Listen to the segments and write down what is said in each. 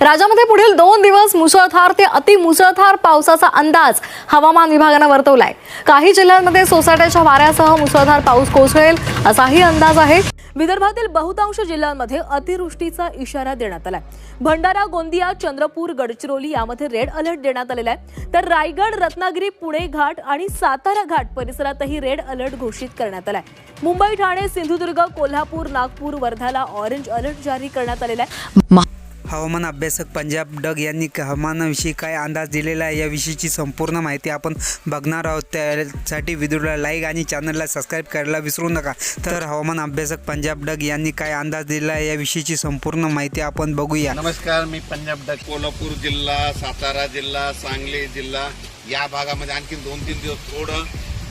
राज्यामध्ये पुढील दोन दिवस मुसळधार ते अति मुसळधार पावसाचा अंदाज हवामान विभागानं वर्तवलाय. काही जिल्ह्यांमध्ये सोसाट्याच्या वाऱ्यासह मुसळधार पाऊस कोसळेल असाही अंदाज आहे. विदर्भातील बहुतांश जिल्ह्यांमध्ये अतिवृष्टीचा इशारा देण्यात आलाय. भंडारा गोंदिया चंद्रपूर गडचिरोली यामध्ये रेड अलर्ट देण्यात आलेला आहे. तर रायगड रत्नागिरी पुणे घाट आणि सातारा घाट परिसरातही रेड अलर्ट घोषित करण्यात आलाय. मुंबई ठाणे सिंधुदुर्ग कोल्हापूर नागपूर वर्ध्याला ऑरेंज अलर्ट जारी करण्यात आलेला आहे. हवामान अभ्यासक पंजाब डग यांनी हवामानाविषयी काय अंदाज दिलेला आहे याविषयीची संपूर्ण माहिती आपण बघणार आहोत. त्यासाठी व्हिडिओला लाईक आणि चॅनलला सबस्क्राईब करायला विसरू नका. तर हवामान अभ्यासक पंजाब डग यांनी काय अंदाज दिला आहे याविषयीची संपूर्ण माहिती आपण बघूया. नमस्कार मी पंजाब डग कोल्हापूर जिल्हा सातारा जिल्हा सांगली जिल्हा या भागामध्ये आणखी दोन तीन दिवस थोडं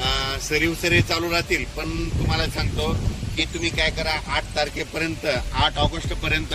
अं, सरीव सरी चालू राहतील. पण तुम्हाला सांगतो की तुम्ही काय करा आठ तारखेपर्यंत आठ ऑगस्ट पर्यंत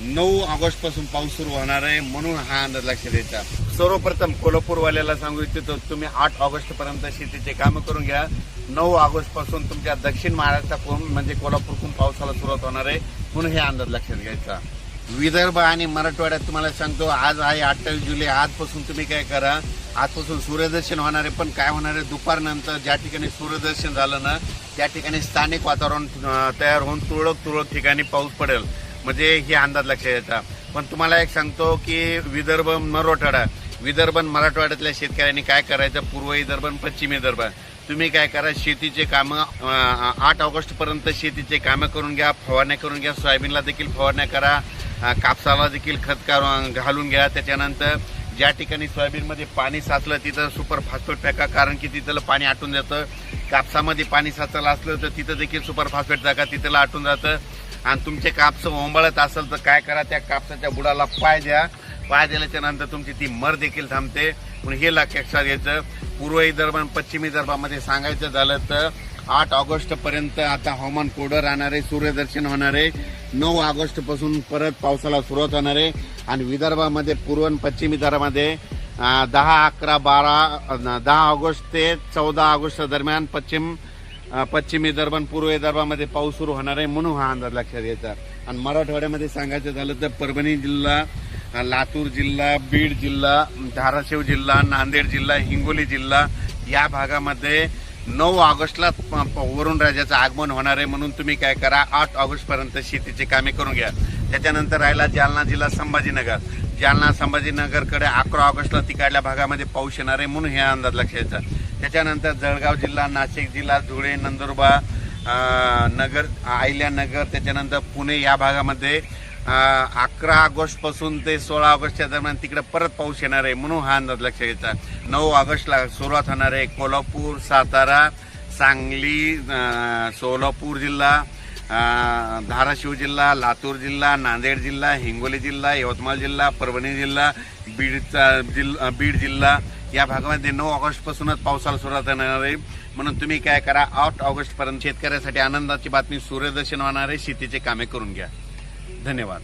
नऊ ऑगस्टपासून पाऊस सुरू होणार आहे म्हणून हा अंदाज लक्षात द्यायचा सर्वप्रथम कोल्हापूरवाल्याला सांगू इच्छितो तुम्ही आठ ऑगस्ट पर्यंत शेतीचे कामं करून घ्या. नऊ ऑगस्टपासून तुमच्या दक्षिण महाराष्ट्राकडून म्हणजे कोल्हापूरकडून पावसाला सुरुवात होणार आहे म्हणून हे अंदाज लक्षात घ्यायचा. विदर्भ आणि मराठवाड्यात तुम्हाला सांगतो आज आहे अठ्ठावीस जुलै आजपासून तुम्ही काय करा आजपासून सूर्यदर्शन होणार आहे पण काय होणार आहे दुपारनंतर ज्या ठिकाणी सूर्यदर्शन झालं ना त्या ठिकाणी स्थानिक वातावरण तयार होऊन तुरळक तुरळक ठिकाणी पाऊस पडेल. म्हणजे हे अंदाज लक्षात येतात पण तुम्हाला एक सांगतो की विदर्भ मराठवाडा विदर्भ मराठवाड्यातल्या शेतकऱ्यांनी काय करायचं? पूर्व विदर्भ पश्चिम विदर्भ. तुम्ही काय करा शेतीचे कामं आठ ऑगस्ट पर्यंत शेतीचे कामं करून घ्या फवारण्या करून घ्या सोयाबीनला देखील फवारण्या करा कापसाला देखील खत घालून घ्या. त्याच्यानंतर ज्या ठिकाणी सोयाबीनमध्ये पाणी साचलं तिथं सुपर फास्फेट टाका कारण की तिथलं पाणी आटून जातं. कापसामध्ये पाणी साचलं असलं तर तिथं देखील सुपर फास्फेट टाका तिथलं आटून जातं. आणि तुमचे कापसं ओंबळत असेल तर काय करा त्या कापसाच्या बुडाला पाय द्या. पाय दिल्याच्या नंतर तुमची ती मर देखील थांबते. म्हणून हे लक्षात घ्यायचं. पूर्व विदर्भ आणि पश्चिम विदर्भामध्ये सांगायचं झालं तर आठ ऑगस्ट पर्यंत आता हवामान कोरडं राहणार आहे सूर्यदर्शन होणार आहे. नऊ ऑगस्टपासून परत पावसाला सुरुवात होणार आहे. आणि विदर्भामध्ये पूर्व आणि पश्चिम विदर्भामध्ये दहा अकरा बारा दहा ऑगस्ट ते चौदा ऑगस्ट दरम्यान पश्चिम पश्चिम विदर्भ पूर्व विदर्भामध्ये पाऊस सुरू होणार आहे म्हणून हा अंदाज लक्षात घ्यायचा. आणि मराठवाड्यामध्ये सांगायचं झालं तर परभणी जिल्हा लातूर जिल्हा बीड जिल्हा धाराशिव जिल्हा नांदेड जिल्हा हिंगोली जिल्हा या भागामध्ये नऊ ऑगस्टला प- प- वरुण राजाचं आगमन होणार आहे म्हणून तुम्ही काय करा आठ ऑगस्टपर्यंत शेतीची शेतीचे कामे करून घ्या. त्याच्यानंतर राहिला जालना जिल्हा संभाजीनगर. जालना संभाजीनगरकडे अकरा ऑगस्टला तिकडल्या भागामध्ये पाऊस येणार आहे म्हणून हे अंदाज लक्षात त्याच्यानंतर जळगाव जिल्हा नाशिक जिल्हा धुळे नंदुरबार नगर आयल्यानगर त्याच्यानंतर पुणे या भागामध्ये अकरा ऑगस्टपासून ते सोळा ऑगस्टच्या दरम्यान तिकडे परत पाऊस येणार आहे म्हणून हा अंदाज लक्षात घ्यायचा. नऊ ऑगस्टला सुरुवात होणार आहे कोल्हापूर सातारा सांगली सोलापूर जिल्हा धाराशिव जिल्हा लातूर जिल्हा नांदेड जिल्हा हिंगोली जिल्हा यवतमाळ जिल्हा परभणी जिल्हा बीडचा जिल्हा बीड जिल्हा या भागामध्ये नऊ ऑगस्ट पासूनच पावसाला सुरुवात होणार आहे. म्हणून तुम्ही काय करा आठ ऑगस्ट पर्यंत शेतकऱ्यासाठी आनंदाची बातमी सूर्यदर्शन होणार आहे. शेतीचे कामे करून घ्या. धन्यवाद.